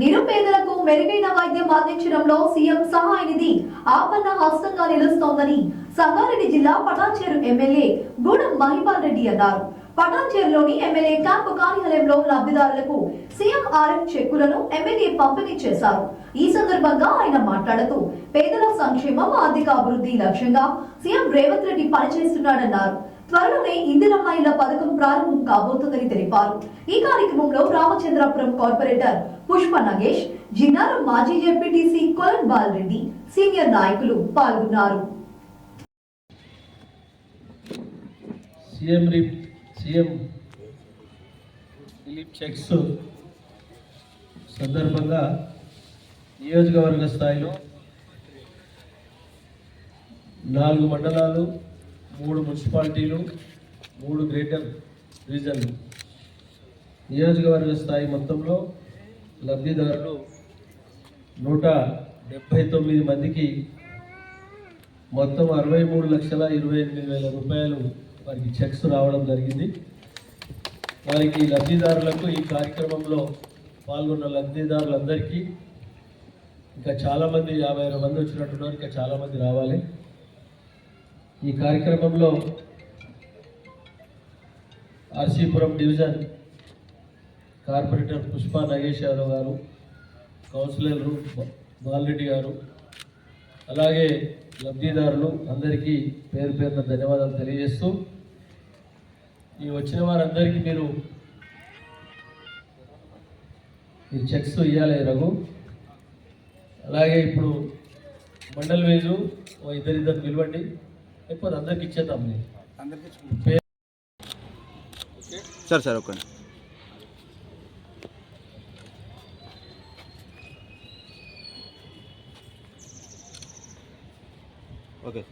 నిరుపేదలకు మెరుగైన వైద్యం అందించడంలో సీఎం సహాయ నిధి ఆపన్న హస్తంగా నిలుస్తోందని సంగారెడ్డి జిల్లా పటాన్చేరు ఎమ్మెల్యే గూడెం మహిపాల్ రెడ్డి అన్నారు. పటాన్చేరులోని ఎమ్మెల్యే క్యాంపు కార్యాలయంలో లబ్ధిదారులకు సీఎం ఆర్ఎఫ్ చెక్కులను ఎమ్మెల్యే పంపిణీ చేశారు. ఈ సందర్భంగా ఆయన మాట్లాడుతూ పేదల సంక్షేమం ఆర్థిక అభివృద్ధి లక్ష్యంగా సీఎం రేవంత్ రెడ్డి పనిచేస్తున్నాడన్నారు. త్వరలోనే ఇందిరమ్మ పథకం ప్రారంభం కాబోతుందని తెలిపారు. ఈ కార్యక్రమంలో రామచంద్రాపురం కార్పొరేటర్ పుష్ప నగేష్ జిన్నారం మాజీ జెడ్పీటీసీ కొలన్ బాలరెడ్డి సీనియర్ నాయకులు పాల్గొన్నారు. సీఎం సీఎం రిలీఫ్ చెక్స్ సందర్భంగా నియోజకవర్గ స్థాయిలో నాలుగు మండలాలు మూడు మున్సిపాలిటీలు మూడు గ్రేటర్ రీజన్. నియోజకవర్గ స్థాయి మొత్తంలో లబ్ధిదారులు నూట డెబ్భై తొమ్మిది మందికి మొత్తం అరవై మూడు లక్షల ఇరవై ఎనిమిది వేల రూపాయలు వారికి చెక్స్ రావడం జరిగింది. వారికి లబ్ధిదారులకు ఈ కార్యక్రమంలో పాల్గొన్న లబ్ధిదారులందరికీ ఇంకా చాలామంది యాభై ఆరు మంది వచ్చినట్టున్నారు ఇంకా చాలామంది రావాలి. ఈ కార్యక్రమంలో ఆర్సీపురం డివిజన్ కార్పొరేటర్ పుష్ప నగేష్ యాదవ్ గారు కౌన్సిలర్లు బాలరెడ్డి గారు అలాగే లబ్ధిదారులు అందరికీ పేరు పేరున ధన్యవాదాలు తెలియజేస్తూ ఈ వచ్చిన వారందరికీ మీరు ఈ చెక్స్ ఇవ్వాలి రఘు. అలాగే ఇప్పుడు మండల్ వేజు ఇద్దరిద్దరు పిలవండి లేకపోతే అందరికి ఇచ్చేద్దాం. పేరు సార్ సార్ ఒక్క ఓకే.